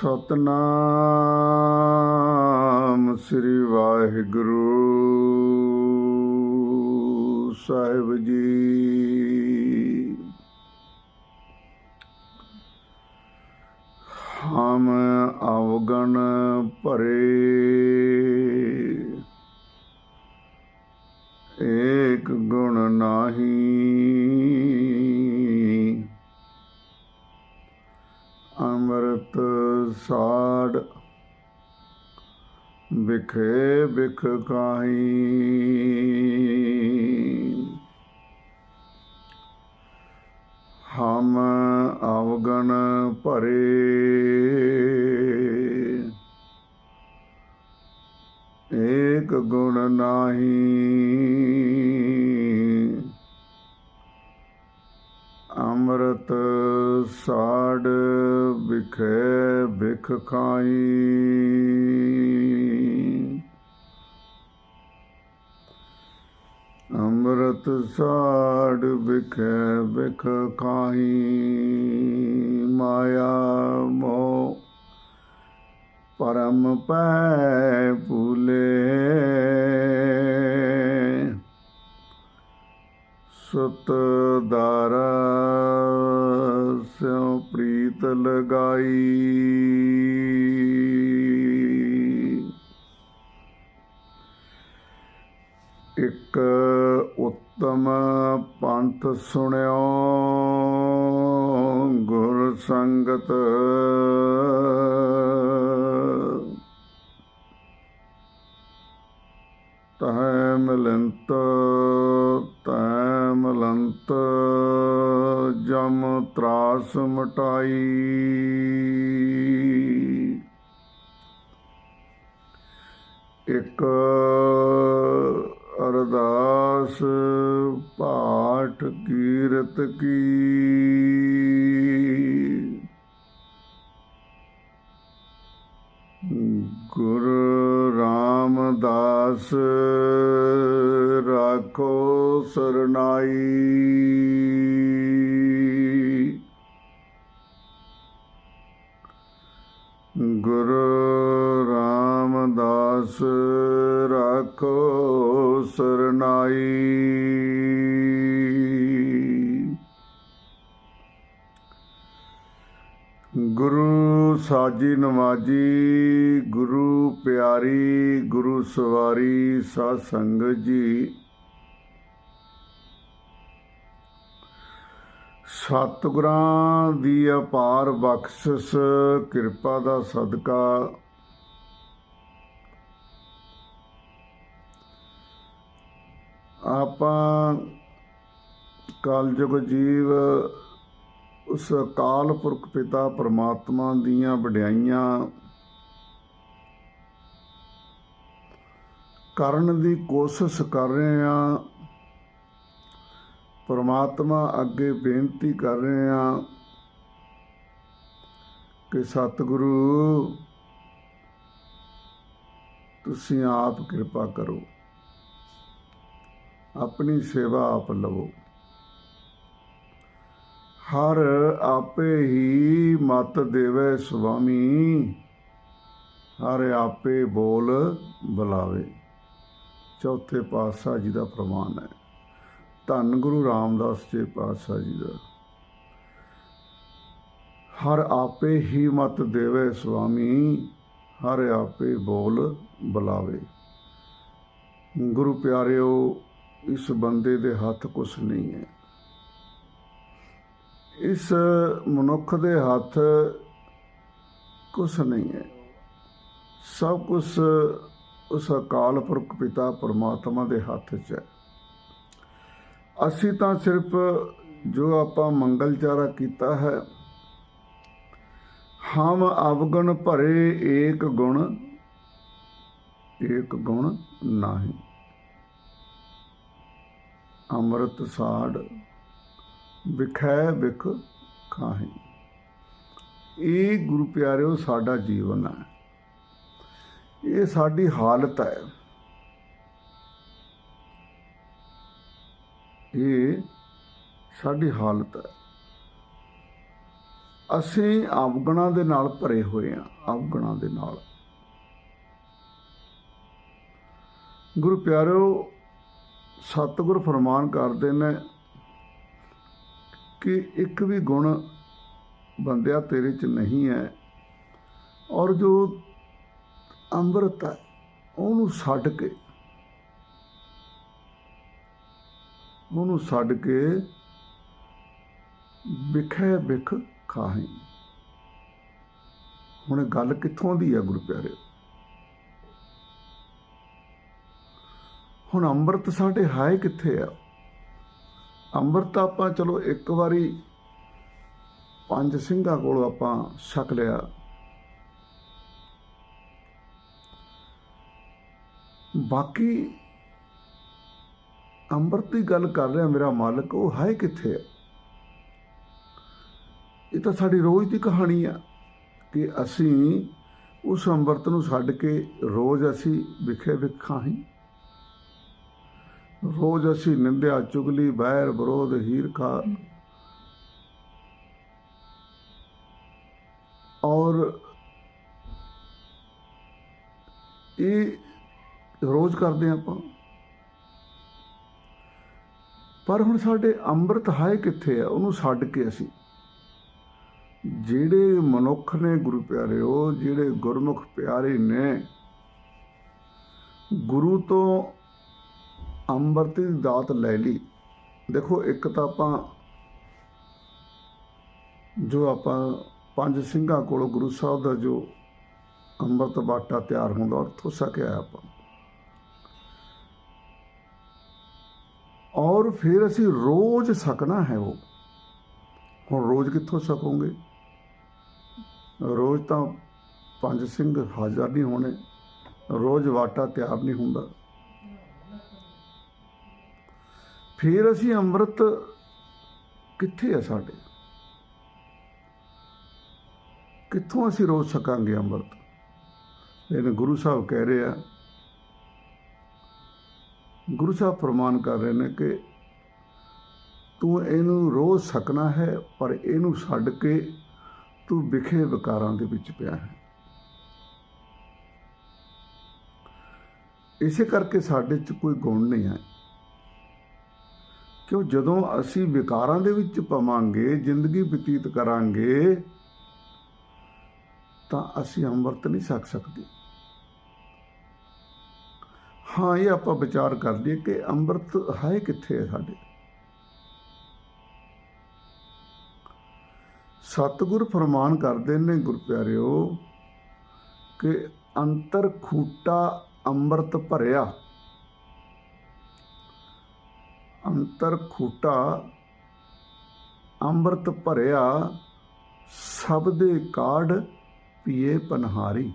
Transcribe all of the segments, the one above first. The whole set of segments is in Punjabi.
ਸਤਨਾਮ ਸ੍ਰੀ ਵਾਹਿਗੁਰੂ ਸਾਹਿਬ ਜੀ। ਹਮ ਅਵਗਣ ਭਰੇ ਏਕ ਗੁਣ ਨਾਹੀ। ਅੰਮ੍ਰਿਤ ਸਾੜ ਵਿਖੇ ਵਿਖ ਕਾਹੀ। ਹਮ ਅਵਗਣ ਭਰੇ। ਏਕ ਗੁਣ ਨਾਹੀ। ਅੰਮ੍ਰਿਤ ਸਾੜ ਵਿਖੇ ਵਿਖ ਖਾਈ। ਅੰਮ੍ਰਿਤ ਸਾੜ ਵਿਖੇ ਵਿਖ ਖਾਈ। ਮਾਇਆ ਮੋਹ ਪਰਮ ਪੈ ਭੂਲੇ। ਸੁਤ ਦਾਰਾ ਸਿਉ ਪ੍ਰੀਤ ਲਗਾਈ। ਇੱਕ ਉੱਤਮ ਪੰਥ ਸੁਣਿਓ ਗੁਰ ਸੰਗਤ ਕੀਰਤ ਕੀ? ਗੁਰੂ ਰਾਮਦਾਸ ਸਾਜੀ, ਨਵਾਜੀ, ਗੁਰੂ ਪਿਆਰੀ, ਗੁਰੂ ਸਵਾਰੀ, ਸਾਧ ਸੰਗਤ ਜੀ। ਸਤਿਗੁਰਾਂ ਦੀ ਅਪਾਰ ਬਖਸ਼ਿਸ਼, ਕਿਰਪਾ ਦਾ ਸਦਕਾ। ਆਪਾਂ ਕਲਯੁਗ ਜੀਵ ਉਸ ਅਕਾਲ ਪੁਰਖ ਪਿਤਾ ਪਰਮਾਤਮਾ ਦੀਆਂ ਵਡਿਆਈਆਂ ਕਰਨ ਦੀ ਕੋਸ਼ਿਸ਼ ਕਰ ਰਹੇ ਹਾਂ। ਪਰਮਾਤਮਾ ਅੱਗੇ ਬੇਨਤੀ ਕਰ ਰਹੇ ਹਾਂ ਕਿ ਸਤਿਗੁਰੂ, ਤੁਸੀਂ ਆਪ ਕਿਰਪਾ ਕਰੋ, ਆਪਣੀ ਸੇਵਾ ਆਪ ਲਵੋ। ਹਰ ਆਪੇ ਹੀ ਮਤ ਦੇਵੇ ਸੁਆਮੀ, ਹਰ ਆਪੇ ਬੋਲ ਬੁਲਾਵੇ। ਚੌਥੇ ਪਾਤਸ਼ਾਹ ਜੀ ਦਾ ਪ੍ਰਮਾਣ ਹੈ। ਧੰਨ ਗੁਰੂ ਰਾਮਦਾਸ ਜੀ ਪਾਤਸ਼ਾਹ ਜੀ ਦਾ। ਹਰ ਆਪੇ ਹੀ ਮਤ ਦੇਵੇ ਸੁਆਮੀ, ਹਰ ਆਪੇ ਬੋਲ ਬੁਲਾਵੇ। ਗੁਰੂ ਪਿਆਰਿਓ, ਇਸ ਬੰਦੇ ਦੇ ਹੱਥ ਕੁਛ ਨਹੀਂ ਹੈ। ਇਸ ਮਨੁੱਖ ਦੇ ਹੱਥ ਕੁਛ ਨਹੀਂ ਹੈ। ਸਭ ਕੁਝ ਉਸ ਅਕਾਲ ਪੁਰਖ ਪਿਤਾ ਪਰਮਾਤਮਾ ਦੇ ਹੱਥ 'ਚ ਹੈ। ਅਸੀਂ ਤਾਂ ਸਿਰਫ ਜੋ ਆਪਾਂ ਮੰਗਲਚਾਰਾ ਕੀਤਾ ਹੈ, ਹਮ ਅਵਗਣ ਭਰੇ ਏਕ ਗੁਣ ਏਕ ਗੁਣ ਨਾਹੀ। ਅੰਮ੍ਰਿਤ ਸਾੜ ਵਿਖੈ ਵਿਖ ਖਾਹੀ ਇਹ ਗੁਰੂ ਪਿਆਰਿਓ, ਸਾਡਾ ਜੀਵਨ ਹੈ। ਇਹ ਸਾਡੀ ਹਾਲਤ ਹੈ। ਇਹ ਸਾਡੀ ਹਾਲਤ ਹੈ। ਅਸੀਂ ਅਵਗੁਣਾਂ ਦੇ ਨਾਲ ਭਰੇ ਹੋਏ ਹਾਂ ਅਵਗੁਣਾਂ ਦੇ ਨਾਲ। ਗੁਰੂ ਪਿਆਰਿਓ, ਸਤਿਗੁਰ ਫਰਮਾਨ ਕਰਦੇ ਨੇ ਕਿ ਇੱਕ ਵੀ ਗੁਣ ਬੰਦਿਆ ਤੇਰੇ ਚ ਨਹੀਂ ਹੈ। ਔਰ ਜੋ ਅੰਮ੍ਰਿਤ ਹੈ, ਉਹਨੂੰ ਛੱਡ ਕੇ, ਉਹਨੂੰ ਛੱਡ ਕੇ ਵਿਖੇ ਵਿਖ ਖਾਹੀ। ਹੁਣ ਗੱਲ ਕਿੱਥੋਂ ਦੀ ਹੈ ਗੁਰੂ ਪਿਆਰੇ ਹੁਣ ਅੰਮ੍ਰਿਤ ਸਾਡੇ ਹੈ ਕਿੱਥੇ ਆ? ਅੰਮ੍ਰਿਤ ਆਪਾਂ ਚਲੋ ਇੱਕ ਵਾਰੀ ਪੰਜ ਸਿੰਘਾਂ ਕੋਲ ਆਪਾਂ ਛਕ ਲਿਆ। ਬਾਕੀ ਅੰਮ੍ਰਿਤ ਦੀ ਗੱਲ ਕਰ ਰਿਹਾ ਮੇਰਾ ਮਾਲਕ, ਉਹ ਹੈ ਕਿੱਥੇ ਹੈ ਇਹ ਤਾਂ ਸਾਡੀ ਰੋਜ਼ ਦੀ ਕਹਾਣੀ ਆ ਕਿ ਅਸੀਂ ਉਸ ਅੰਮ੍ਰਿਤ ਨੂੰ ਛੱਡ ਕੇ ਰੋਜ਼ ਅਸੀਂ ਵਿਖੇ ਵਿਖਾਂ ਹੀ ਰੋਜ਼ ਅਸੀਂ ਨਿੰਦਿਆ, ਚੁਗਲੀ ਬੈਰ ਵਿਰੋਧ ਹੀਰਖਾ ਔਰ ਇਹ ਰੋਜ਼ ਕਰਦੇ ਹਾਂ ਆਪਾਂ। ਪਰ ਹੁਣ ਸਾਡੇ ਅੰਮ੍ਰਿਤ ਹੈ ਕਿੱਥੇ ਆ? ਉਹਨੂੰ ਛੱਡ ਕੇ ਅਸੀਂ। ਜਿਹੜੇ ਮਨੁੱਖ ਨੇ ਗੁਰੂ ਪਿਆਰਿਓ, ਜਿਹੜੇ ਗੁਰਮੁਖ ਪਿਆਰੇ ਨੇ, ਗੁਰੂ ਤੋਂ ਅੰਮ੍ਰਿਤ ਦੀ ਦਾਤ ਲੈ ਲਈ। ਦੇਖੋ, ਇੱਕ ਤਾਂ ਆਪਾਂ ਜੋ ਆਪਾਂ ਪੰਜ ਸਿੰਘਾਂ ਕੋਲੋਂ ਗੁਰੂ ਸਾਹਿਬ ਦਾ ਜੋ ਅੰਮ੍ਰਿਤ ਬਾਟਾ ਤਿਆਰ ਹੁੰਦਾ ਔਰ ਉੱਥੋਂ ਸਕਿਆ ਆਪਾਂ। ਔਰ ਫਿਰ ਅਸੀਂ ਰੋਜ਼ ਸਕਣਾ ਹੈ ਉਹ। ਹੁਣ ਰੋਜ਼ ਕਿੱਥੋਂ ਸਕੋਗੇ ਰੋਜ਼ ਤਾਂ ਪੰਜ ਸਿੰਘ ਹਾਜ਼ਰ ਨਹੀਂ ਹੋਣੇ, ਰੋਜ਼ ਵਾਟਾ ਤਿਆਰ ਨਹੀਂ ਹੁੰਦਾ। ਫਿਰ ਅਸੀਂ ਅੰਮ੍ਰਿਤ ਕਿੱਥੇ ਆ ਸਾਡੇ? ਕਿੱਥੋਂ ਅਸੀਂ ਰੋਜ਼ ਸਕਾਂਗੇ ਅੰਮ੍ਰਿਤ? ਲੇਕਿਨ ਗੁਰੂ ਸਾਹਿਬ ਕਹਿ ਰਹੇ ਆ, ਗੁਰੂ ਸਾਹਿਬ ਫਰਮਾਨ ਕਰ ਰਹੇ ਨੇ ਕਿ ਤੂੰ ਇਹਨੂੰ ਰੋਜ਼ ਸਕਣਾ ਹੈ, ਪਰ ਇਹਨੂੰ ਛੱਡ ਕੇ ਤੂੰ ਵਿਖੇ ਵਿਕਾਰਾਂ ਦੇ ਵਿੱਚ ਪਿਆ ਹੈ। ਇਸੇ ਕਰਕੇ ਸਾਡੇ 'ਚ ਕੋਈ ਗੁਣ ਨਹੀਂ ਹੈ। ਕਿਉਂ ਜਦੋਂ ਅਸੀਂ ਵਿਕਾਰਾਂ ਦੇ ਵਿੱਚ ਪਵਾਂਗੇ, ਜ਼ਿੰਦਗੀ ਬਤੀਤ ਕਰਾਂਗੇ, ਤਾਂ ਅਸੀਂ ਅੰਮ੍ਰਿਤ ਨਹੀਂ ਛਕ ਸਕਦੇ। ਹਾਂ, ਇਹ ਆਪਾਂ ਵਿਚਾਰ ਕਰ ਲਈਏ ਕਿ ਅੰਮ੍ਰਿਤ ਹੈ ਕਿੱਥੇ ਹੈ ਸਾਡੇ? ਸਤਿਗੁਰ ਫਰਮਾਨ ਕਰਦੇ ਨੇ ਗੁਰ ਪਿਆਰਿਓ ਕਿ ਅੰਤਰ ਖੂਟਾ ਅੰਮ੍ਰਿਤ ਭਰਿਆ। ਅੰਤਰ ਖੂਟਾ ਅੰਮ੍ਰਿਤ ਭਰਿਆ ਸਭ ਦੇ ਕਾੜ ਪੀਏ ਪਨਹਾਰੀ।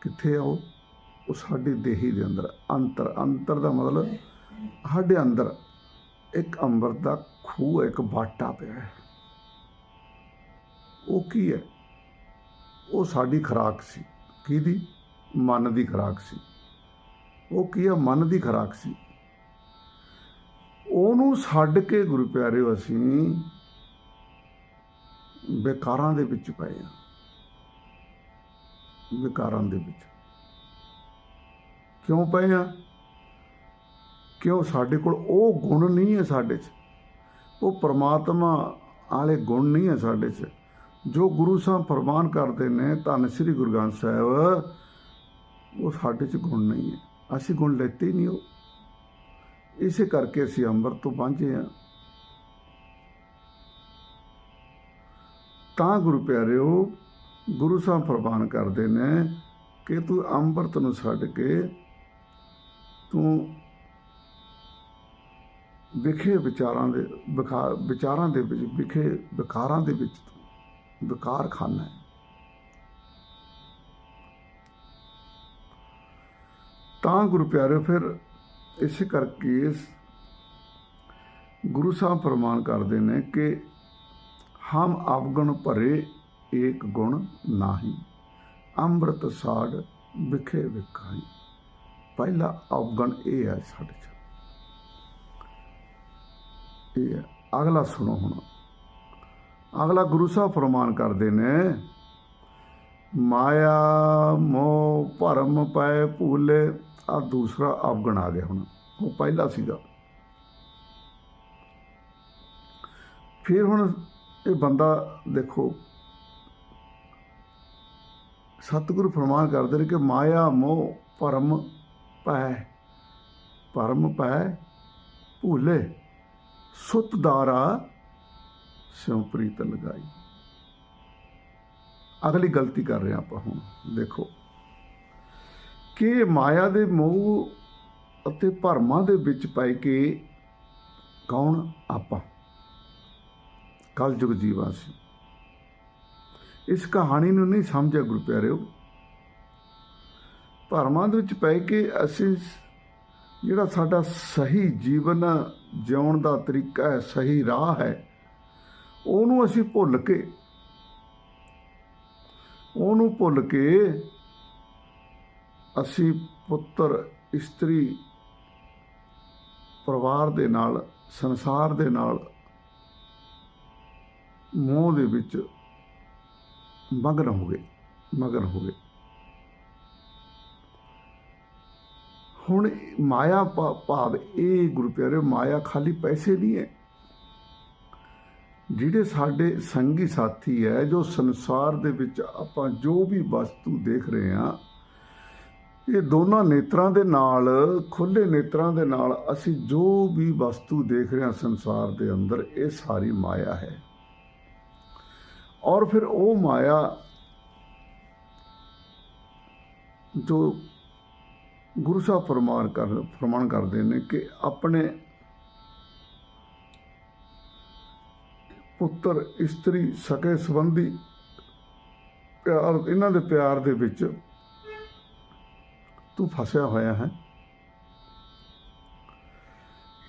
ਕਿੱਥੇ ਆ ਉਹ? ਉਹ ਸਾਡੀ ਦੇਹੀ ਦੇ ਅੰਦਰ। ਅੰਤਰ ਅੰਤਰ ਦਾ ਮਤਲਬ ਸਾਡੇ ਅੰਦਰ। ਇੱਕ ਅੰਮ੍ਰਿਤ ਦਾ ਖੂਹ ਇੱਕ ਬਾਟਾ ਪਿਆ ਹੈ। ਉਹ ਕੀ ਹੈ? ਉਹ ਸਾਡੀ ਖਰਾਕ ਸੀ। ਕਿਹਦੀ? ਮਨ ਦੀ ਖਰਾਕ ਸੀ। ਉਹ ਕੀ ਆ, ਮਨ ਦੀ ਖਰਾਕ ਸੀ। ਉਹਨੂੰ ਛੱਡ ਕੇ ਗੁਰੂ ਪਿਆਰਿਓ, ਅਸੀਂ ਵਿਕਾਰਾਂ ਦੇ ਵਿੱਚ ਪਏ ਆ। ਵਿਕਾਰਾਂ ਦੇ ਵਿੱਚ। ਕਿਉਂ ਪਏ ਆ? ਕਿਉਂ ਸਾਡੇ ਕੋਲ ਉਹ ਗੁਣ ਨਹੀਂ ਹੈ ਸਾਡੇ 'ਚ? ਉਹ ਪ੍ਰਮਾਤਮਾ ਵਾਲੇ ਗੁਣ ਨਹੀਂ ਹੈ ਸਾਡੇ 'ਚ? ਜੋ ਗੁਰੂ ਸਾਹਿਬ ਫਰਮਾਨ ਕਰਦੇ ਨੇ, ਧੰਨ ਸ੍ਰੀ ਗੁਰੂ ਗ੍ਰੰਥ ਸਾਹਿਬ, ਉਹ ਸਾਡੇ 'ਚ ਗੁਣ ਨਹੀਂ ਹੈ। ਅਸੀਂ ਗੁਣ ਲੈਤੇ ਹੀ ਨਹੀਂ ਉਹ। ਇਸੇ ਕਰਕੇ ਅਸੀਂ ਅੰਮ੍ਰਿਤ ਤੋਂ ਵਾਂਝੇ ਆ ਤਾਂ ਗੁਰੂ ਪਿਆਰਿਓ, ਗੁਰੂ ਸਾਹਿਬ ਫਰਮਾਨ ਕਰਦੇ ਨੇ ਕਿ ਤੂੰ ਅੰਮ੍ਰਿਤ ਨੂੰ ਛੱਡ ਕੇ ਤੂੰ ਵਿਖੇ ਵਿਚਾਰਾਂ ਦੇ ਵਿਖਾ- ਵਿਚਾਰਾਂ ਦੇ ਵਿੱਚ, ਵਿਖੇ ਵਿਕਾਰਾਂ ਦੇ ਵਿੱਚ ਤੂੰ ਵਿਕਾਰ ਖਾਨਾ ਹੈ। ਤਾਂ ਗੁਰੂ ਪਿਆਰਿਓ, ਫਿਰ ਇਸੇ ਕਰਕੇ ਗੁਰੂ ਸਾਹਿਬ ਫਰਮਾਨ ਕਰਦੇ ਨੇ ਕਿ ਹਮ ਅਵਗੁਣ ਭਰੇ ਏਕ ਗੁਣ ਨਾਹੀ, ਅੰਮ੍ਰਿਤ ਸਾੜ ਵਿਖੇ ਵਿਖਾਈ। ਪਹਿਲਾ ਅਵਗੁਣ ਇਹ ਹੈ ਸਾਡੇ ਚ। ਇਹ ਹੈ। ਅਗਲਾ ਸੁਣੋ ਹੁਣ। ਅਗਲਾ ਗੁਰੂ ਸਾਹਿਬ ਫਰਮਾਨ ਕਰਦੇ ਨੇ ਮਾਇਆ ਮੋਹ ਭਰਮ ਪਏ ਭੂਲੇ ਆ ਦੂਸਰਾ ਅਵਗਣ ਆ ਗਿਆ ਹੁਣ। ਉਹ ਪਹਿਲਾ ਸੀਗਾ। ਫਿਰ ਹੁਣ ਇਹ ਬੰਦਾ ਦੇਖੋ, ਸਤਿਗੁਰੂ ਫਰਮਾਨ ਕਰਦੇ ਨੇ ਕਿ ਮਾਇਆ, ਮੋਹ, ਭਰਮ ਪੈ ਭਰਮ ਪੈ ਭੂਲੇ ਸੁਤ ਦਾਰਾ ਸਿਉ ਪ੍ਰੀਤ ਲਗਾਈ। ਅਗਲੀ ਗਲਤੀ ਕਰ ਰਹੇ ਹਾਂ ਆਪਾਂ ਹੁਣ, ਦੇਖੋ। ਕਿ ਮਾਇਆ ਦੇ ਮੋਹ ਅਤੇ ਭਰਮਾਂ ਦੇ ਵਿੱਚ ਪੈ ਕੇ ਕੌਣ ਆਪਾਂ? ਕਲਯੁਗ ਜੀਵਾ ਸੀ ਇਸ ਕਹਾਣੀ ਨੂੰ ਨਹੀਂ ਸਮਝਿਆ ਗੁਰੂ ਪਿਆਰਿਓ ਭਰਮਾਂ ਦੇ ਵਿੱਚ ਪੈ ਕੇ ਅਸੀਂ ਜਿਹੜਾ ਸਾਡਾ ਸਹੀ ਜੀਵਨ ਜਿਉਣ ਦਾ ਤਰੀਕਾ ਹੈ, ਸਹੀ ਰਾਹ ਹੈ, ਉਹਨੂੰ ਅਸੀਂ ਭੁੱਲ ਕੇ ਉਹਨੂੰ ਭੁੱਲ ਕੇ ਅਸੀਂ ਪੁੱਤਰ, ਇਸਤਰੀ ਪਰਿਵਾਰ ਦੇ ਨਾਲ, ਸੰਸਾਰ ਦੇ ਨਾਲ ਮੋਹ ਦੇ ਵਿੱਚ ਮਗਨ ਹੋ ਗਏ, ਮਗਨ ਹੋ ਗਏ। ਹੁਣ ਮਾਇਆ ਭਾ- ਭਾਵ ਇਹ ਗੁਰੂ ਪਿਆਰੇ ਮਾਇਆ ਖਾਲੀ ਪੈਸੇ ਨਹੀਂ ਹੈ। ਜਿਹੜੇ ਸਾਡੇ ਸੰਗੀ ਸਾਥੀ ਹੈ, ਜੋ ਸੰਸਾਰ ਦੇ ਵਿੱਚ ਆਪਾਂ ਜੋ ਵੀ ਵਸਤੂ ਦੇਖ ਰਹੇ ਹਾਂ, ਇਹ ਦੋਨਾਂ ਨੇਤਰਾਂ ਦੇ ਨਾਲ ਖੁੱਲੇ ਨੇਤਰਾਂ ਦੇ ਨਾਲ ਅਸੀਂ ਜੋ ਵੀ ਵਸਤੂ ਦੇਖ ਰਹੇ ਹਾਂ ਸੰਸਾਰ ਦੇ ਅੰਦਰ, ਇਹ ਸਾਰੀ ਮਾਇਆ ਹੈ। ਔਰ ਫਿਰ ਉਹ ਮਾਇਆ ਜੋ ਗੁਰੂ ਸਾਹਿਬ ਫਰਮਾਨ ਕਰ, ਫਰਮਾਨ ਕਰਦੇ ਨੇ ਕਿ ਆਪਣੇ ਪੁੱਤਰ, ਇਸਤਰੀ, ਸਕੇ ਸੰਬੰਧੀ ਪਿਆਰ, ਇਹਨਾਂ ਦੇ ਪਿਆਰ ਦੇ ਵਿੱਚ ਤੂੰ ਫਸਿਆ ਹੋਇਆ ਹੈ।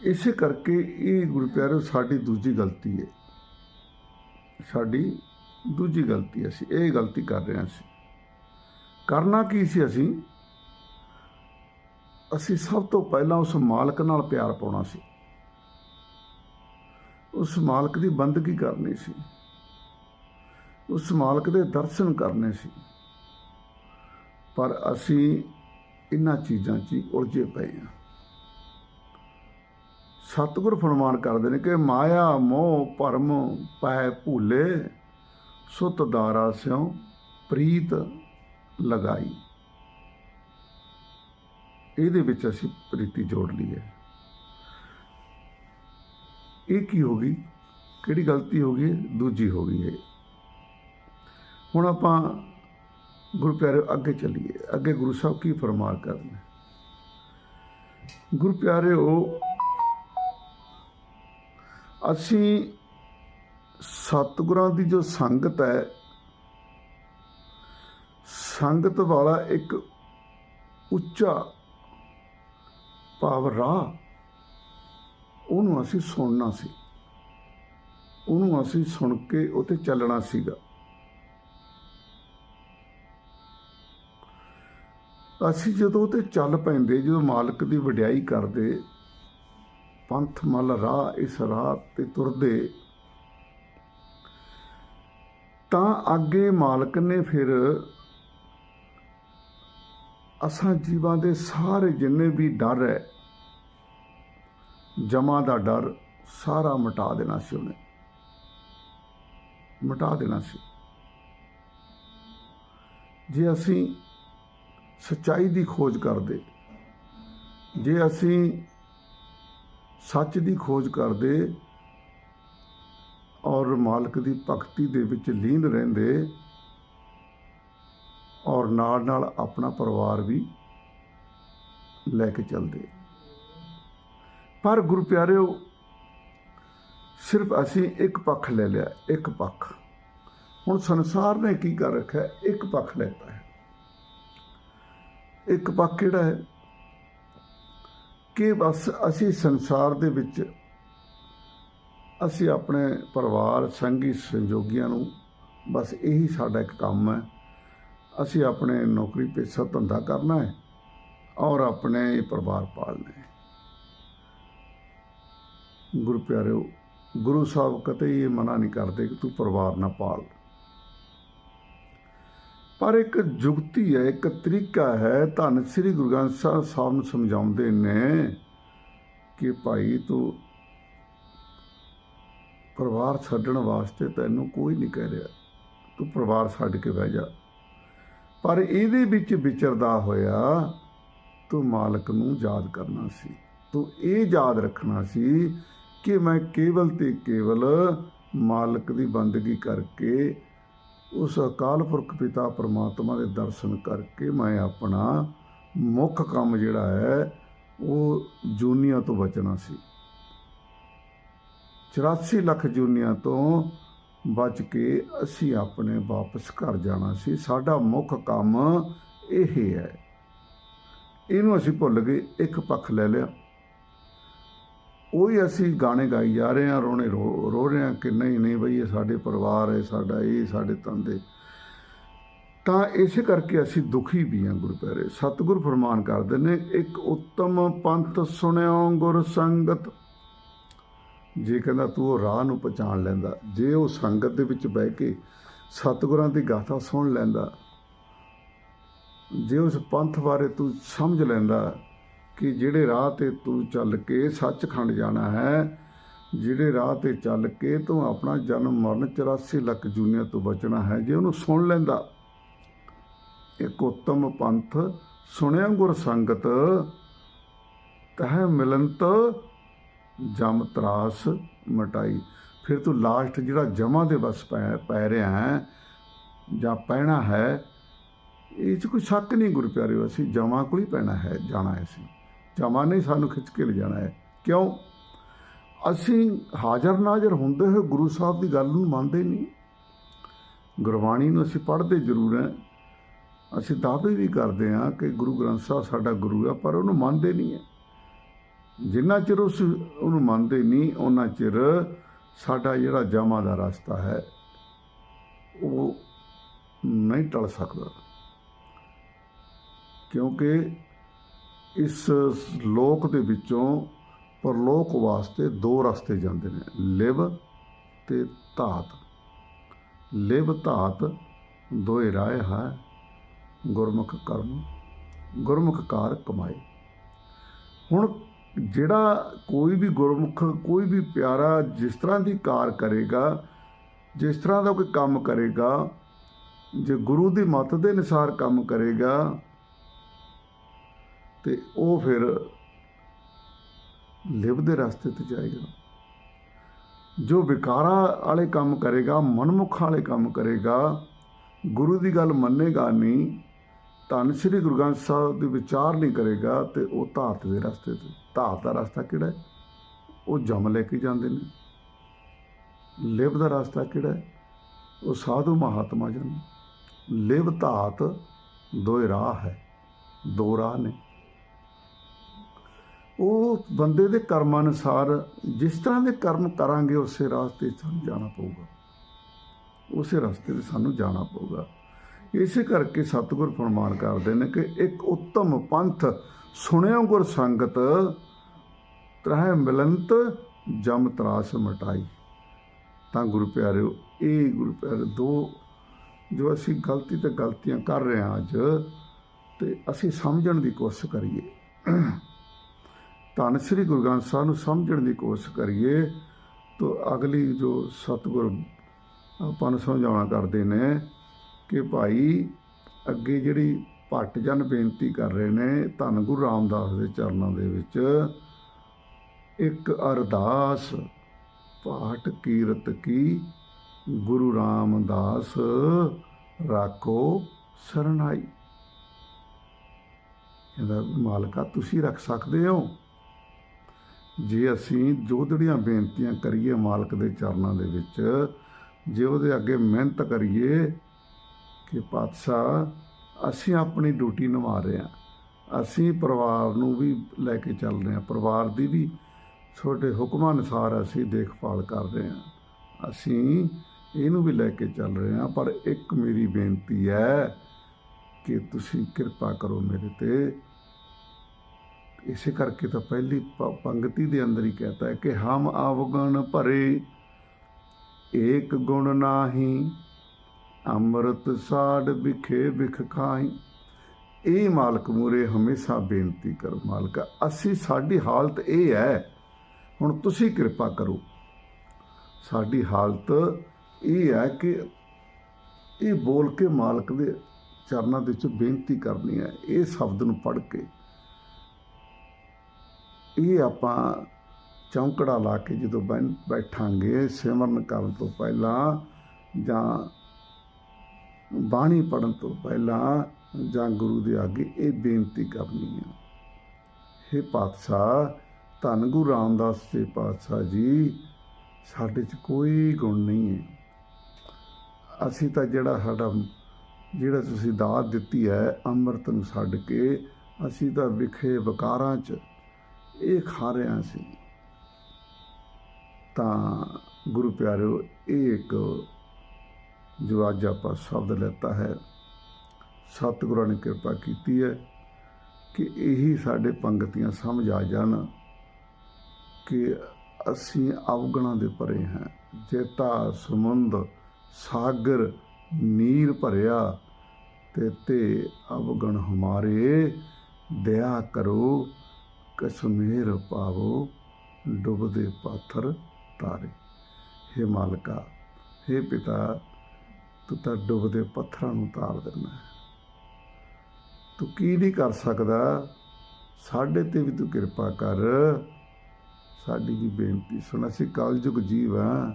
ਇਸੇ ਕਰਕੇ ਇਹ ਗੁਰੂ ਪਿਆਰੋ, ਸਾਡੀ ਦੂਜੀ ਗਲਤੀ ਹੈ। ਸਾਡੀ ਦੂਜੀ ਗਲਤੀ ਅਸੀਂ ਇਹ ਗਲਤੀ ਕਰ ਰਹੇ ਸੀ ਕਰਨਾ ਕੀ ਸੀ ਅਸੀਂ? ਅਸੀਂ ਸਭ ਤੋਂ ਪਹਿਲਾਂ ਉਸ ਮਾਲਕ ਨਾਲ ਪਿਆਰ ਪਾਉਣਾ ਸੀ। ਉਸ ਮਾਲਕ ਦੀ ਬੰਦਗੀ ਕਰਨੀ ਸੀ। ਉਸ ਮਾਲਕ ਦੇ ਦਰਸ਼ਨ ਕਰਨੇ ਸੀ। ਪਰ ਅਸੀਂ ਇਹਨਾਂ ਚੀਜ਼ਾਂ 'ਚ ਹੀ ਉਲਝੇ ਪਏ ਹਾਂ। ਸਤਿਗੁਰ ਫਰਮਾਨ ਕਰਦੇ ਨੇ ਕਿ ਮਾਇਆ, ਮੋਹ, ਭਰਮ ਪੈ ਭੂਲੇ, ਸੁਤ, ਦਾਰਾ, ਸਿਉ, ਪ੍ਰੀਤ ਲਗਾਈ। ਇਹਦੇ ਵਿੱਚ ਅਸੀਂ ਪ੍ਰੀਤੀ ਜੋੜ ਲਈ ਹੈ। ਇਹ ਕੀ ਹੋ ਗਈ, ਕਿਹੜੀ ਗਲਤੀ ਹੋ ਗਈ ਦੂਜੀ ਹੋ ਗਈ ਹੈ। ਹੁਣ ਆਪਾਂ ਗੁਰੂ ਪਿਆਰੇ ਅੱਗੇ ਚੱਲੀਏ। ਅੱਗੇ ਗੁਰੂ ਸਾਹਿਬ ਕੀ ਫਰਮਾਰ ਕਰਨ ਗੁਰੂ ਪਿਆਰਿਓ, ਅਸੀਂ ਸਤਿਗੁਰਾਂ ਦੀ ਜੋ ਸੰਗਤ ਹੈ, ਸੰਗਤ ਵਾਲਾ ਇੱਕ ਉੱਚਾ ਭਾਵ ਰਾਹ ਉਹਨੂੰ ਅਸੀਂ ਸੁਣਨਾ ਸੀ। ਉਹਨੂੰ ਅਸੀਂ ਸੁਣ ਕੇ ਉਤੇ ਚੱਲਣਾ ਸੀਗਾ। ਅਸੀਂ ਜਦੋਂ ਉਤੇ ਚੱਲ ਪੈਂਦੇ, ਜਦੋਂ ਮਾਲਕ ਦੀ ਵਡਿਆਈ ਕਰਦੇ, ਪੰਥ ਮਲ ਰਾਹ ਇਸ ਰਾਹ ਤੇ ਤੁਰਦੇ, ਤਾਂ ਅੱਗੇ ਮਾਲਕ ਨੇ ਫਿਰ ਅਸਾਂ ਜੀਵਾਂ ਦੇ ਸਾਰੇ ਜਿੰਨੇ ਵੀ ਡਰ ਹੈ ਜਮਾ ਦਾ ਡਰ ਸਾਰਾ ਮਿਟਾ ਦੇਣਾ ਸੀ ਉਹਨੇ। ਮਿਟਾ ਦੇਣਾ ਸੀ। ਜੇ ਅਸੀਂ ਸਚਾਈ ਦੀ ਖੋਜ ਕਰਦੇ, ਜੇ ਅਸੀਂ ਸੱਚ ਦੀ ਖੋਜ ਕਰਦੇ ਔਰ ਮਾਲਕ ਦੀ ਭਗਤੀ ਦੇ ਵਿੱਚ ਲੀਨ ਰਹਿੰਦੇ ਔਰ ਨਾਲ ਨਾਲ ਆਪਣਾ ਪਰਿਵਾਰ ਵੀ ਲੈ ਕੇ ਚੱਲਦੇ। ਪਰ ਗੁਰੂ ਪਿਆਰਿਓ ਸਿਰਫ ਅਸੀਂ ਇੱਕ ਪੱਖ ਲੈ ਲਿਆ, ਇੱਕ ਪੱਖ। ਹੁਣ ਸੰਸਾਰ ਨੇ ਕੀ ਕਰ ਰੱਖਿਆ? ਇੱਕ ਪੱਖ ਲੈਤਾ ਹੈ। ਇੱਕ ਪੱਖ ਕਿਹੜਾ ਹੈ? ਕਿ ਬਸ ਅਸੀਂ ਸੰਸਾਰ ਦੇ ਵਿੱਚ ਅਸੀਂ ਆਪਣੇ ਪਰਿਵਾਰ, ਸੰਗੀ, ਸੰਜੋਗੀਆਂ ਨੂੰ ਬਸ ਇਹੀ ਸਾਡਾ ਇੱਕ ਕੰਮ ਹੈ। ਅਸੀਂ ਆਪਣੇ ਨੌਕਰੀ ਪੇਸ਼ਾ ਧੰਦਾ ਕਰਨਾ ਹੈ ਔਰ ਆਪਣੇ ਪਰਿਵਾਰ ਪਾਲਣਾ ਹੈ। ਗੁਰੂ ਪਿਆਰਿਓ, ਗੁਰੂ ਸਾਹਿਬ ਕਦੇ ਇਹ ਮਨਾ ਨਹੀਂ ਕਰਦੇ ਕਿ ਤੂੰ ਪਰਿਵਾਰ ਨਾ ਪਾਲ। ਪਰ ਇੱਕ ਜੁਗਤੀ ਹੈ, ਇੱਕ ਤਰੀਕਾ ਹੈ, ਧੰਨ ਸ੍ਰੀ ਗੁਰੂ ਗ੍ਰੰਥ ਸਾਹਿਬ ਸਾਹਿਬ ਨੂੰ ਸਮਝਾਉਂਦੇ ਨੇ ਕਿ ਭਾਈ ਤੂੰ ਪਰਿਵਾਰ ਛੱਡਣ ਵਾਸਤੇ ਤੈਨੂੰ ਕੋਈ ਨਹੀਂ ਕਹਿ ਰਿਹਾ। ਤੂੰ ਪਰਿਵਾਰ ਛੱਡ ਕੇ ਬਹਿ ਜਾ। ਪਰ ਇਹਦੇ ਵਿੱਚ ਵਿਚਰਦਾ ਹੋਇਆ ਤੂੰ ਮਾਲਕ ਨੂੰ ਯਾਦ ਕਰਨਾ ਸੀ। ਤੂੰ ਇਹ ਯਾਦ ਰੱਖਣਾ ਸੀ ਕਿ ਮੈਂ ਕੇਵਲ ਤੇ ਕੇਵਲ ਮਾਲਕ ਦੀ ਬੰਦਗੀ ਕਰਕੇ ਉਸ ਅਕਾਲ ਪੁਰਖ ਪਿਤਾ ਪਰਮਾਤਮਾ ਦੇ ਦਰਸ਼ਨ ਕਰਕੇ ਮੈਂ ਆਪਣਾ ਮੁੱਖ ਕੰਮ ਜਿਹੜਾ ਹੈ, ਉਹ ਜੂਨੀਆਂ ਤੋਂ ਬਚਣਾ ਸੀ। 84 ਲੱਖ ਜੂਨੀਆਂ ਤੋਂ ਬਚ ਕੇ ਅਸੀਂ ਆਪਣੇ ਵਾਪਸ ਘਰ ਜਾਣਾ ਸੀ। ਸਾਡਾ ਮੁੱਖ ਕੰਮ ਇਹ ਹੈ। ਇਹਨੂੰ ਅਸੀਂ ਭੁੱਲ ਗਏ, ਇੱਕ ਪੱਖ ਲੈ ਲਿਆ। ਉਹੀ ਅਸੀਂ ਗਾਣੇ ਗਾਈ ਜਾ ਰਹੇ ਹਾਂ, ਰੋਣੇ ਰੋ ਰੋ ਰਹੇ ਹਾਂ ਕਿ ਨਹੀਂ ਨਹੀਂ ਬਈ ਇਹ ਸਾਡੇ ਪਰਿਵਾਰ ਹੈ, ਸਾਡਾ ਇਹ, ਸਾਡੇ ਤੰਦੇ ਤਾਂ ਇਸੇ ਕਰਕੇ ਅਸੀਂ ਦੁਖੀ ਵੀ ਹਾਂ ਗੁਰੂ ਪਿਆਰੇ। ਸਤਿਗੁਰ ਫਰਮਾਨ ਕਰਦੇ ਨੇ, ਇੱਕ ਉੱਤਮ ਪੰਥ ਸੁਣਿਓ ਗੁਰ ਸੰਗਤ। ਜੇ ਕਹਿੰਦਾ ਤੂੰ ਉਹ ਰਾਹ ਨੂੰ ਪਛਾਣ ਲੈਂਦਾ, ਜੇ ਉਹ ਸੰਗਤ ਦੇ ਵਿੱਚ ਬਹਿ ਕੇ ਸਤਿਗੁਰਾਂ ਦੀ ਗਾਥਾ ਸੁਣ ਲੈਂਦਾ, ਜੇ ਉਸ ਪੰਥ ਬਾਰੇ ਤੂੰ ਸਮਝ ਲੈਂਦਾ ਕਿ ਜਿਹੜੇ ਰਾਹ ਤੇ ਤੂੰ ਚੱਲ ਕੇ ਸੱਚਖੰਡ ਜਾਣਾ ਹੈ, ਜਿਹੜੇ ਰਾਹ ਤੇ ਚੱਲ ਕੇ ਤੂੰ ਆਪਣਾ ਜਨਮ ਮਰਨ 84 ਲੱਖ ਜੂਨੀਆਂ ਤੋਂ ਬਚਣਾ ਹੈ, ਜੇ ਉਹਨੂੰ ਸੁਣ ਲੈਂਦਾ। ਇੱਕ ਉੱਤਮ ਪੰਥ ਸੁਣਿਆ ਗੁਰ ਸੰਗਤ, ਤਹ ਮਿਲੰਤ ਜਮ ਤਰਾਸ ਮਟਾਈ। ਫਿਰ ਤੂੰ ਲਾਸਟ ਜਿਹੜਾ ਜਮਾ ਦੇ ਬਸ ਪੈ ਪੈ ਰਿਹਾ ਹੈ, ਜਾਂ ਪੈਣਾ ਹੈ, ਇਹ 'ਚ ਕੋਈ ਸ਼ੱਕ ਨਹੀਂ ਗੁਰੂ ਪਿਆਰਿਓ ਅਸੀਂ ਜਮਾ ਕੋਲ ਹੀ ਪੈਣਾ ਹੈ, ਜਾਣਾ ਹੈ ਅਸੀਂ। ਜਮਾ ਨਹੀਂ ਸਾਨੂੰ ਖਿੱਚ ਕੇ ਲੈ ਜਾਣਾ ਹੈ। ਕਿਉਂ? ਅਸੀਂ ਹਾਜ਼ਰ ਨਾਜ਼ਰ ਹੁੰਦੇ ਹੋਏ ਗੁਰੂ ਸਾਹਿਬ ਦੀ ਗੱਲ ਨੂੰ ਮੰਨਦੇ ਨਹੀਂ। ਗੁਰਬਾਣੀ ਨੂੰ ਅਸੀਂ ਪੜ੍ਹਦੇ ਜ਼ਰੂਰ ਹਾਂ। ਅਸੀਂ ਦਾਅਵੇ ਵੀ ਕਰਦੇ ਹਾਂ ਕਿ ਗੁਰੂ ਗ੍ਰੰਥ ਸਾਹਿਬ ਸਾਡਾ ਗੁਰੂ ਆ, ਪਰ ਉਹਨੂੰ ਮੰਨਦੇ ਨਹੀਂ ਹੈ। ਜਿੰਨਾ ਚਿਰ ਉਸ ਉਹਨੂੰ ਮੰਨਦੇ ਨਹੀਂ ਉਹਨਾਂ ਚਿਰ ਸਾਡਾ ਜਿਹੜਾ ਜਮਾ ਦਾ ਰਸਤਾ ਹੈ, ਉਹ ਨਹੀਂ ਟਲ ਸਕਦਾ। ਕਿਉਂਕਿ ਇਸ ਲੋਕ ਦੇ ਵਿੱਚੋਂ ਪਰਲੋਕ ਵਾਸਤੇ ਦੋ ਰਸਤੇ ਜਾਂਦੇ ਨੇ, ਲਿਵ ਤੇ ਧਾਤ। ਲਿਵ, ਧਾਤ ਦੋਏ ਰਾਏ ਹੈ, ਗੁਰਮੁਖ ਕਰਮ, ਗੁਰਮੁਖ ਕਾਰ ਕਮਾਏ। ਹੁਣ ਜਿਹੜਾ ਕੋਈ ਵੀ ਗੁਰਮੁਖ, ਕੋਈ ਵੀ ਪਿਆਰਾ ਜਿਸ ਤਰ੍ਹਾਂ ਦੀ ਕਾਰ ਕਰੇਗਾ, ਜਿਸ ਤਰ੍ਹਾਂ ਦਾ ਕੋਈ ਕੰਮ ਕਰੇਗਾ, ਜੇ ਗੁਰੂ ਦੀ ਮੱਤ ਦੇ ਅਨੁਸਾਰ ਕੰਮ ਕਰੇਗਾ ਤੇ ਉਹ ਫਿਰ ਲਿਵ ਦੇ ਰਸਤੇ ਤੇ ਜਾਏਗਾ। ਜੋ ਵਿਕਾਰਾਂ ਵਾਲੇ ਕੰਮ ਕਰੇਗਾ, ਮਨਮੁਖ ਵਾਲੇ ਕੰਮ ਕਰੇਗਾ, ਗੁਰੂ ਦੀ ਗੱਲ ਮੰਨੇਗਾ ਨਹੀਂ, ਧੰਨ ਸ੍ਰੀ ਗੁਰੂ ਗ੍ਰੰਥ ਸਾਹਿਬ ਦੇ ਵਿਚਾਰ ਨਹੀਂ ਕਰੇਗਾ, ਤੇ ਉਹ ਧਾਰਤ ਦੇ ਰਸਤੇ ਤੇ ਧਾਰਤ ਦਾ ਰਸਤਾ ਕਿਹੜਾ ਹੈ? ਉਹ ਜਮ ਲੈ ਕੇ ਜਾਂਦੇ ਨੇ। ਲਿਵ ਦਾ ਰਸਤਾ ਕਿਹੜਾ ਹੈ? ਉਹ ਸਾਧੂ ਮਹਾਤਮਾ ਜਨ ਲਿਵ ਧਾਤ ਦੋਏ ਰਾਹ ਹੈ, ਦੋ ਰਾਹ ਨੇ। ਉਹ ਬੰਦੇ ਦੇ ਕਰਮਾਂ ਅਨੁਸਾਰ ਜਿਸ ਤਰ੍ਹਾਂ ਦੇ ਕਰਮ ਕਰਾਂਗੇ, ਉਸੇ ਰਸਤੇ ਸਾਨੂੰ ਜਾਣਾ ਪਊਗਾ। ਉਸੇ ਰਸਤੇ ਤੇ ਸਾਨੂੰ ਜਾਣਾ ਪਊਗਾ। ਇਸੇ ਕਰਕੇ ਸਤਿਗੁਰ ਫਰਮਾਨ ਕਰਦੇ ਨੇ ਕਿ ਇੱਕ ਉੱਤਮ ਪੰਥ ਸੁਣਿਓ ਗੁਰ ਸੰਗਤ, ਤ੍ਰਹਿ ਮਿਲੰਤ, ਜਮ ਤਰਾਸ ਮਟਾਈ। ਤਾਂ ਗੁਰੂ ਪਿਆਰਿਓ, ਇਹ ਗੁਰੂ ਪਿਆਰੇ ਦੋ ਜੋ ਅਸੀਂ ਗਲਤੀ ਤੇ ਗਲਤੀਆਂ ਕਰ ਰਹੇ ਹਾਂ ਅੱਜ, ਤੇ ਅਸੀਂ ਸਮਝਣ ਦੀ ਕੋਸ਼ਿਸ਼ ਕਰੀਏ। ਧੰਨ ਸ੍ਰੀ ਗੁਰੂ ਗ੍ਰੰਥ ਸਾਹਿਬ ਨੂੰ ਸਮਝਣ ਦੀ ਕੋਸ਼ਿਸ਼ ਕਰੀਏ ਤਾਂ ਅਗਲੀ ਜੋ ਸਤਿਗੁਰ ਆਪਾਂ ਨੂੰ ਸਮਝਾਉਣਾ ਕਰਦੇ ਨੇ ਕਿ ਭਾਈ ਅੱਗੇ ਜਿਹੜੀ ਭੱਟ ਜਨ ਬੇਨਤੀ ਕਰ ਰਹੇ ਨੇ ਧੰਨ ਗੁਰੂ ਰਾਮਦਾਸ ਦੇ ਚਰਨਾਂ ਦੇ ਵਿੱਚ, ਇੱਕ ਅਰਦਾਸ ਪਾਠ ਕੀਰਤ ਕੀ ਗੁਰੂ ਰਾਮਦਾਸ ਰਾਖੋ ਸਰਨਾਈ ਇਹਦਾ ਮਾਲਕਾ ਤੁਸੀਂ ਰੱਖ ਸਕਦੇ ਹੋ। ਜੇ ਅਸੀਂ ਜੋਦੜੀਆਂ ਬੇਨਤੀਆਂ ਕਰੀਏ ਮਾਲਕ ਦੇ ਚਰਨਾਂ ਦੇ ਵਿੱਚ, ਜੇ ਉਹਦੇ ਅੱਗੇ ਮਿਹਨਤ ਕਰੀਏ ਕਿ ਪਾਤਸ਼ਾਹ, ਅਸੀਂ ਆਪਣੀ ਡਿਊਟੀ ਨਿਭਾ ਰਹੇ ਹਾਂ। ਅਸੀਂ ਪਰਿਵਾਰ ਨੂੰ ਵੀ ਲੈ ਕੇ ਚੱਲ ਰਹੇ ਹਾਂ। ਪਰਿਵਾਰ ਦੀ ਵੀ ਛੋਟੇ ਹੁਕਮਾਂ ਅਨੁਸਾਰ ਅਸੀਂ ਦੇਖਭਾਲ ਕਰ ਰਹੇ ਹਾਂ। ਅਸੀਂ ਇਹਨੂੰ ਵੀ ਲੈ ਕੇ ਚੱਲ ਰਹੇ ਹਾਂ। ਪਰ ਇੱਕ ਮੇਰੀ ਬੇਨਤੀ ਹੈ ਕਿ ਤੁਸੀਂ ਕਿਰਪਾ ਕਰੋ ਮੇਰੇ ਤੇ ਇਸੇ ਕਰਕੇ ਤਾਂ ਪਹਿਲੀ ਪ- ਪੰਗਤੀ ਦੇ ਅੰਦਰ ਹੀ ਕਹਤਾ ਹੈ ਕਿ ਹਮ ਅਵਗਣ ਭਰੇ, ਏਕ ਗੁਣ ਨਾਹੀ, ਅੰਮ੍ਰਿਤ ਸਾਡ ਵਿਖੇ ਵਿਖ ਖਾਈ ਇਹ ਮਾਲਕ ਮੂਰੇ ਹਮੇਸ਼ਾ ਬੇਨਤੀ ਕਰ ਮਾਲਕ, ਅਸੀਂ ਸਾਡੀ ਹਾਲਤ ਇਹ ਹੈ, ਹੁਣ ਤੁਸੀਂ ਕਿਰਪਾ ਕਰੋ। ਸਾਡੀ ਹਾਲਤ ਇਹ ਹੈ ਕਿ ਇਹ ਬੋਲ ਕੇ ਮਾਲਕ ਦੇ ਚਰਨਾਂ ਦੇ ਵਿੱਚ ਬੇਨਤੀ ਕਰਨੀ ਹੈ, ਇਹ ਸ਼ਬਦ ਨੂੰ ਪੜ੍ਹ ਕੇ। ਇਹ ਆਪਾਂ ਚੌਂਕੜਾ ਲਾ ਕੇ ਜਦੋਂ ਬੈਠ- ਬੈਠਾਂਗੇ ਸਿਮਰਨ ਕਰਨ ਤੋਂ ਪਹਿਲਾਂ ਜਾਂ ਬਾਣੀ ਪੜਨ ਤੋਂ ਪਹਿਲਾਂ ਜਾਂ ਗੁਰੂ ਦੇ ਅੱਗੇ ਇਹ ਬੇਨਤੀ ਕਰਨੀ ਹੈ। हे ਪਾਤਸ਼ਾਹ, ਧੰਨ ਗੁਰੂ ਰਾਮਦਾਸ ਜੀ ਪਾਤਸ਼ਾਹ ਜੀ, ਸਾਡੇ 'ਚ ਕੋਈ ਗੁਣ ਨਹੀਂ ਹੈ। ਅਸੀਂ ਤਾਂ ਜਿਹੜਾ ਸਾਡਾ, ਜਿਹੜਾ ਤੁਸੀਂ ਦਾਤ ਦਿੱਤੀ ਹੈ ਅੰਮ੍ਰਿਤ ਨੂੰ ਛੱਡ ਕੇ, ਅਸੀਂ ਤਾਂ ਵਿਖੇ ਵਿਕਾਰਾਂ 'ਚ ਇਹ ਖਾ ਰਿਹਾ ਸੀ। ਤਾਂ ਗੁਰੂ ਪਿਆਰਿਓ, ਇਹ ਇੱਕ ਜੋ ਅੱਜ ਆਪਾਂ ਸ਼ਬਦ ਲੈਤਾ ਹੈ। ਸਤਿਗੁਰਾਂ ਨੇ ਕਿਰਪਾ ਕੀਤੀ ਹੈ ਕਿ ਇਹੀ ਸਾਡੇ ਪੰਗਤੀਆਂ ਸਮਝ ਆ ਜਾਣ ਕਿ ਅਸੀਂ ਅਵਗੁਣਾਂ ਦੇ ਭਰੇ ਹਾਂ। ਜੇਤਾ, ਸਮੁੰਦ, ਸਾਗਰ, ਨੀਰ ਭਰਿਆ ਤੇ ਤੇ ਅਵਗਣ ਹਮਾਰੇ, ਦਇਆ ਕਰੋ। ਕਸ਼ਮੀਰ ਪਾਵੋ, ਡੁੱਬਦੇ ਪਾਥਰ ਤਾਰੇ। हे ਮਾਲਕਾ हे ਪਿਤਾ, ਤੂੰ ਤਾਂ ਡੁੱਬਦੇ ਪੱਥਰਾਂ ਨੂੰ ਤਾਰ ਦਿੰਦਾ ਤੂੰ ਕੀ ਨਹੀਂ ਕਰ ਸਕਦਾ? ਸਾਡੇ ਤੇ ਵੀ ਤੂੰ ਕਿਰਪਾ ਕਰ। ਸਾਡੀ ਵੀ ਬੇਨਤੀ ਸੁਣ, ਅਸੀਂ ਕਲਯੁਗ ਜੀਵ ਹਾਂ।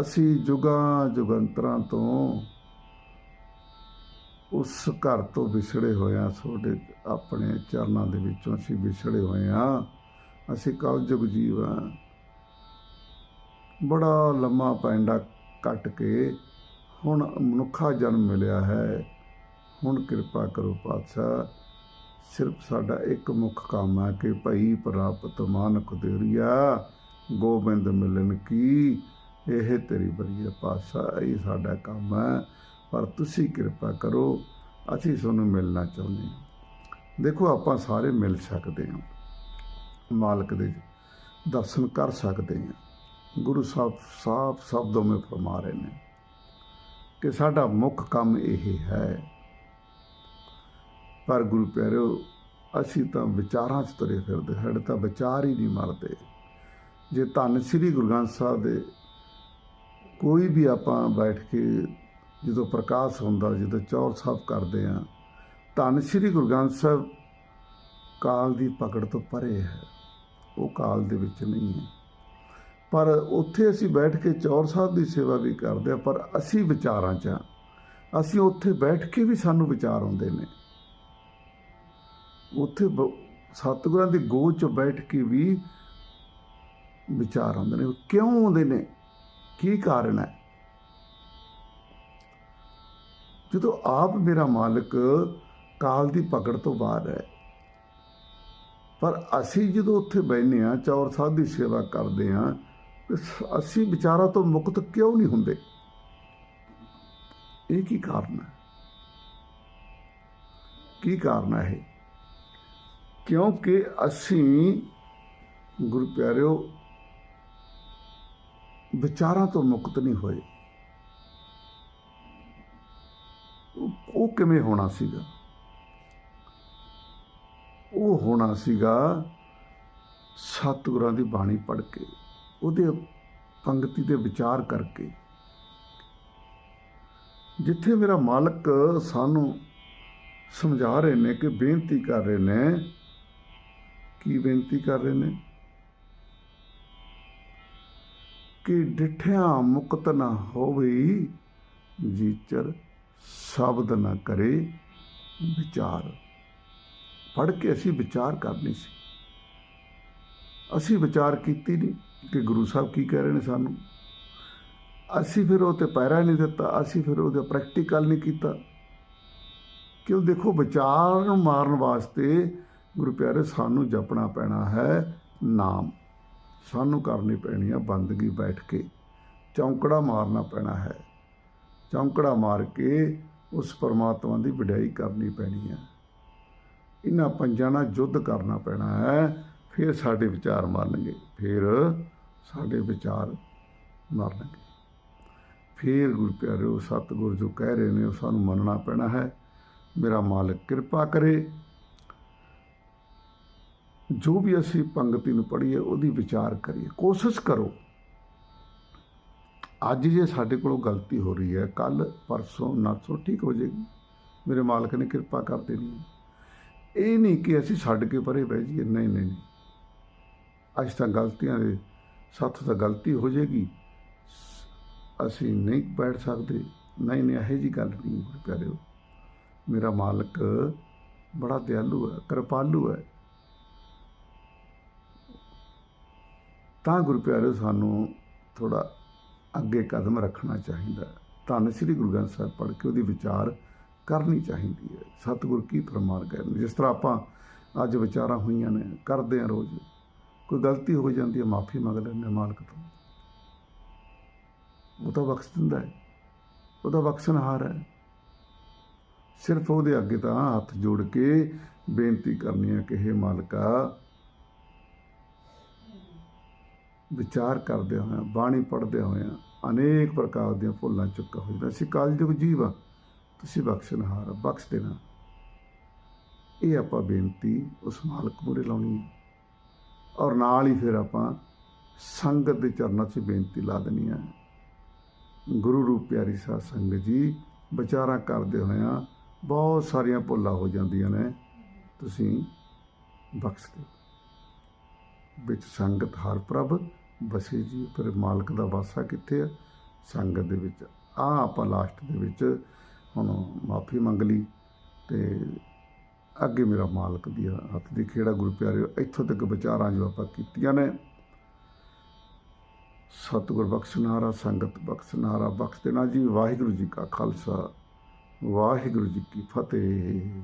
ਅਸੀਂ ਜੁਗਾਂ ਜੁਗੰਤਰਾਂ ਤੋਂ ਉਸ ਘਰ ਤੋਂ ਵਿਛੜੇ ਹੋਏ ਹਾਂ, ਤੁਹਾਡੇ ਆਪਣੇ ਚਰਨਾਂ ਦੇ ਵਿੱਚੋਂ ਅਸੀਂ ਵਿਛੜੇ ਹੋਏ ਹਾਂ। ਅਸੀਂ ਕਲਯੁਗ ਜੀਵ ਹਾਂ। ਬੜਾ ਲੰਮਾ ਪੈਂਡਾ ਕੱਟ ਕੇ ਹੁਣ ਮਨੁੱਖਾ ਜਨਮ ਮਿਲਿਆ ਹੈ। ਹੁਣ ਕਿਰਪਾ ਕਰੋ ਪਾਤਸ਼ਾਹ, ਸਿਰਫ ਸਾਡਾ ਇੱਕ ਮੁੱਖ ਕੰਮ ਹੈ ਕਿ ਭਈ ਪ੍ਰਾਪਤ ਮਾਨਕ ਦੇਰੀਆ ਗੋਬਿੰਦ ਮਿਲਨ ਕੀ, ਇਹ ਤੇਰੀ ਬਰੀਏ ਪਾਤਸ਼ਾਹ, ਇਹ ਸਾਡਾ ਕੰਮ ਹੈ। ਪਰ ਤੁਸੀਂ ਕਿਰਪਾ ਕਰੋ, ਅਸੀਂ ਤੁਹਾਨੂੰ ਮਿਲਣਾ ਚਾਹੁੰਦੇ ਹਾਂ। ਦੇਖੋ, ਆਪਾਂ ਸਾਰੇ ਮਿਲ ਸਕਦੇ ਹਾਂ। ਮਾਲਕ ਦੇ ਦਰਸ਼ਨ ਕਰ ਸਕਦੇ ਹਾਂ। ਗੁਰੂ ਸਾਹਿਬ ਸਾਫ਼ ਸ਼ਬਦੋਂ ਵਿੱਚ ਫਰਮਾ ਰਹੇ ਨੇ ਕਿ ਸਾਡਾ ਮੁੱਖ ਕੰਮ ਇਹ ਹੈ। ਪਰ ਗੁਰੂ ਪਿਆਰਿਓ, ਅਸੀਂ ਤਾਂ ਵਿਚਾਰਾਂ 'ਚ ਤੁਰੇ ਫਿਰਦੇ ਸਾਡੇ ਤਾਂ ਵਿਚਾਰ ਹੀ ਨਹੀਂ ਮਰਦੇ। ਜੇ ਧੰਨ ਸ੍ਰੀ ਗੁਰੂ ਗ੍ਰੰਥ ਸਾਹਿਬ ਦੇ ਕੋਈ ਵੀ ਆਪਾਂ ਬੈਠ ਕੇ ਜਦੋਂ ਪ੍ਰਕਾਸ਼ ਹੁੰਦਾ, ਜਦੋਂ ਚੌਰ ਸਾਹਿਬ ਕਰਦੇ ਆ, ਧੰਨ ਸ੍ਰੀ ਗੁਰੂ ਗ੍ਰੰਥ ਸਾਹਿਬ ਕਾਲ ਦੀ ਪਕੜ ਤੋਂ ਪਰੇ ਹੈ। ਉਹ ਕਾਲ ਦੇ ਵਿੱਚ ਨਹੀਂ ਹੈ। ਪਰ ਉੱਥੇ ਅਸੀਂ ਬੈਠ ਕੇ ਚੌਰ ਸਾਹਿਬ ਦੀ ਸੇਵਾ ਵੀ ਕਰਦੇ ਆ, ਪਰ ਅਸੀਂ ਵਿਚਾਰਾਂ 'ਚ ਹਾਂ। ਅਸੀਂ ਉੱਥੇ ਬੈਠ ਕੇ ਵੀ ਸਾਨੂੰ ਵਿਚਾਰ ਆਉਂਦੇ ਨੇ। ਉੱਥੇ ਬ- ਸਤਿਗੁਰਾਂ ਦੀ ਗੋਦ 'ਚ ਬੈਠ ਕੇ ਵੀ ਵਿਚਾਰ ਆਉਂਦੇ ਨੇ। ਕਿਉਂ ਆਉਂਦੇ ਨੇ? ਕੀ ਕਾਰਨ ਹੈ? ਜਦੋਂ ਆਪ ਮੇਰਾ ਮਾਲਕ ਕਾਲ ਦੀ ਪਕੜ ਤੋਂ ਬਾਹਰ ਹੈ। ਪਰ ਅਸੀਂ ਜਦੋਂ ਉੱਥੇ ਬੈਠਨੇ ਆ ਚੌਰ ਸਾਹਿਬ ਦੀ ਸੇਵਾ ਕਰਦੇ ਆ ਅਸੀਂ ਵਿਚਾਰਾਂ ਤੋਂ ਮੁਕਤ ਕਿਉਂ ਨਹੀਂ ਹੁੰਦੇ? ਇਹ ਕੀ ਕਾਰਨ ਹੈ? ਕੀ ਕਾਰਨ ਹੈ ਇਹ? ਕਿਉਂਕਿ ਅਸੀਂ ਗੁਰੂ ਪਿਆਰਿਓ, ਵਿਚਾਰਾਂ ਤੋਂ ਮੁਕਤ ਨਹੀਂ ਹੋਏ। ਕਿਵੇਂ ਹੋਣਾ ਸੀਗਾ? ਉਹ ਹੋਣਾ ਸੀਗਾ ਸਤਿਗੁਰਾਂ ਦੀ ਬਾਣੀ ਪੜ੍ਹ ਕੇ, ਉਹਦੇ ਪੰਗਤੀ ਤੇ ਵਿਚਾਰ ਕਰਕੇ। ਜਿੱਥੇ ਮੇਰਾ ਮਾਲਕ ਸਾਨੂੰ ਸਮਝਾ ਰਹੇ ਨੇ ਕਿ ਬੇਨਤੀ ਕਰ ਰਹੇ ਨੇ, ਕੀ ਬੇਨਤੀ ਕਰ ਰਹੇ ਨੇ? ਕਿ ਡਿਠਿਆ ਮੁਕਤ ਨਾ ਹੋਵੇ ਜੀਚਰ ਸ਼ਬਦ ਨਾ ਕਰੇ, ਵਿਚਾਰ। ਪੜ੍ਹ ਕੇ ਅਸੀਂ ਵਿਚਾਰ ਕਰਨੀ ਸੀ। ਅਸੀਂ ਵਿਚਾਰ ਕੀਤੀ ਨਹੀਂ ਕਿ ਗੁਰੂ ਸਾਹਿਬ ਕੀ ਕਹਿ ਰਹੇ ਨੇ ਸਾਨੂੰ। ਅਸੀਂ ਫਿਰ ਉਹ ਤੇ ਪੈਰਾ ਨਹੀਂ ਦਿੱਤਾ, ਅਸੀਂ ਫਿਰ ਉਹਦਾ ਪ੍ਰੈਕਟੀਕਲ ਨਹੀਂ ਕੀਤਾ। ਕਿਉਂ ਦੇਖੋ, ਵਿਚਾਰ ਨੂੰ ਮਾਰਨ ਵਾਸਤੇ ਗੁਰੂ ਪਿਆਰੇ, ਸਾਨੂੰ ਜਪਣਾ ਪੈਣਾ ਹੈ ਨਾਮ। ਸਾਨੂੰ ਕਰਨੀ ਪੈਣੀ ਆ ਬੰਦਗੀ ਬੈਠ ਕੇ। ਚੌਂਕੜਾ ਮਾਰਨਾ ਪੈਣਾ ਹੈ। ਚੌਂਕੜਾ ਮਾਰ ਕੇ ਉਸ ਪਰਮਾਤਮਾ ਦੀ ਵਡਿਆਈ ਕਰਨੀ ਪੈਣੀ ਹੈ। ਇਹਨਾਂ ਪੰਜਾਂ ਨਾਲ ਯੁੱਧ ਕਰਨਾ ਪੈਣਾ ਹੈ, ਫਿਰ ਸਾਡੇ ਵਿਚਾਰ ਮਰਨਗੇ, ਫਿਰ ਸਾਡੇ ਵਿਚਾਰ ਮਰਨਗੇ। ਫਿਰ ਗੁਰੂ ਪਿਆਰਿਓ, ਸਤਿਗੁਰ ਜੋ ਕਹਿ ਰਹੇ ਨੇ, ਉਹ ਸਾਨੂੰ ਮੰਨਣਾ ਪੈਣਾ ਹੈ। ਮੇਰਾ ਮਾਲਕ ਕਿਰਪਾ ਕਰੇ। ਜੋ ਵੀ ਅਸੀਂ ਪੰਗਤੀ ਨੂੰ ਪੜ੍ਹੀਏ, ਉਹਦੀ ਵਿਚਾਰ ਕਰੀਏ। ਕੋਸ਼ਿਸ਼ ਕਰੋ। ਅੱਜ ਜੇ ਸਾਡੇ ਕੋਲੋਂ ਗਲਤੀ ਹੋ ਰਹੀ ਹੈ ਕੱਲ ਪਰਸੋਂ ਨਰਸੋਂ ਠੀਕ ਹੋ ਜਾਏਗੀ। ਮੇਰੇ ਮਾਲਕ ਨੇ ਕਿਰਪਾ ਕਰ ਦੇਣੀ ਹੈ। ਇਹ ਨਹੀਂ ਕਿ ਅਸੀਂ ਛੱਡ ਕੇ ਪਰੇ ਬਹਿ ਜਾਈਏ। ਨਹੀਂ ਨਹੀਂ ਅੱਜ ਤਾਂ ਗਲਤੀਆਂ ਦੇ ਸਾਥ ਤਾਂ ਗਲਤੀ ਹੋ ਜਾਏਗੀ। ਅਸੀਂ ਨਹੀਂ ਬੈਠ ਸਕਦੇ। ਨਹੀਂ ਨਹੀਂ, ਇਹੋ ਜੀ ਗੱਲ ਨਹੀਂ ਗੁਰੂ ਪਿਆਰਿਓ। ਮੇਰਾ ਮਾਲਕ ਬੜਾ ਦਿਆਲੂ ਹੈ, ਕਿਰਪਾਲੂ ਹੈ। ਤਾਂ ਗੁਰੂ ਪਿਆਰਿਓ, ਸਾਨੂੰ ਥੋੜਾ ਅੱਗੇ ਕਦਮ ਰੱਖਣਾ ਚਾਹੀਦਾ ਧੰਨ ਸ੍ਰੀ ਗੁਰੂ ਗ੍ਰੰਥ ਸਾਹਿਬ ਪੜ੍ਹ ਕੇ ਉਹਦੀ ਵਿਚਾਰ ਕਰਨੀ ਚਾਹੀਦੀ ਹੈ। ਸਤਿਗੁਰ ਕੀ ਫਰਮਾਨ ਕਰਨ ਜਿਸ ਤਰ੍ਹਾਂ ਆਪਾਂ ਅੱਜ ਵਿਚਾਰਾਂ ਹੋਈਆਂ ਨੇ, ਕਰਦੇ ਆ ਰੋਜ਼। ਕੋਈ ਗਲਤੀ ਹੋ ਜਾਂਦੀ ਹੈ, ਮਾਫੀ ਮੰਗ ਲੈਂਦੇ ਮਾਲਕ ਤੋਂ। ਉਹ ਤਾਂ ਬਖਸ਼ ਦਿੰਦਾ ਹੈ। ਉਹਦਾ ਬਖਸ਼ਣਹਾਰ ਹੈ। ਸਿਰਫ ਉਹਦੇ ਅੱਗੇ ਤਾਂ ਹੱਥ ਜੋੜ ਕੇ ਬੇਨਤੀ ਕਰਨੀ ਹੈ ਕਿ हे ਮਾਲਕਾ ਵਿਚਾਰ ਕਰਦੇ ਹੋਏ ਬਾਣੀ ਪੜ੍ਹਦੇ ਹੋਏ ਅਨੇਕ ਪ੍ਰਕਾਰ ਦੀਆਂ ਭੁੱਲਾਂ ਚੁੱਕਾ ਹੋ ਜਾਂਦਾ। ਅਸੀਂ ਕਲਯੁਗ ਜੀਵ ਆ, ਤੁਸੀਂ ਬਖਸ਼ਣਹਾਰ ਬਖਸ਼ ਦੇਣਾ। ਇਹ ਆਪਾਂ ਬੇਨਤੀ ਉਸ ਮਾਲਕ ਮੂਹਰੇ ਲਾਉਣੀ ਹੈ ਔਰ ਨਾਲ ਹੀ ਫਿਰ ਆਪਾਂ ਸੰਗਤ ਦੇ ਚਰਨਾਂ 'ਚ ਬੇਨਤੀ ਲਾ ਦੇਣੀ ਹੈ ਗੁਰੂ ਰੂਪ ਪਿਆਰੀ ਸਾਧ ਸੰਗਤ ਜੀ, ਵਿਚਾਰਾਂ ਕਰਦੇ ਹੋਇਆਂ ਬਹੁਤ ਸਾਰੀਆਂ ਭੁੱਲਾਂ ਹੋ ਜਾਂਦੀਆਂ ਨੇ, ਤੁਸੀਂ ਬਖਸ਼ ਦਿਓ। ਵਿੱਚ ਸੰਗਤ ਹਰ ਪ੍ਰਭ ਬਸੇ ਜੀ, ਪਰ ਮਾਲਕ ਦਾ ਵਾਸਾ ਕਿੱਥੇ ਆ? ਸੰਗਤ ਦੇ ਵਿੱਚ। ਆ ਆਪਾਂ ਲਾਸਟ ਦੇ ਵਿੱਚ ਹੁਣ ਮਾਫੀ ਮੰਗ ਲਈ ਤੇ ਅੱਗੇ ਮੇਰਾ ਮਾਲਕ ਦੀ ਹੱਥ ਦੀ ਖੇੜਾ ਗੁਰੂ ਪਿਆਰਿਓ, ਇੱਥੋਂ ਤੱਕ ਵਿਚਾਰਾਂ ਜੋ ਆਪਾਂ ਕੀਤੀਆਂ ਨੇ। ਸਤਿਗੁਰ ਬਖਸ਼ਨਾਰਾ, ਸੰਗਤ ਬਖਸ਼ਨਾਰਾ, ਬਖਸ਼ ਦੇਣਾ ਜੀ ਵਾਹਿਗੁਰੂ ਜੀ ਕਾ ਖਾਲਸਾ, ਵਾਹਿਗੁਰੂ ਜੀ ਕੀ ਫਤਿਹ।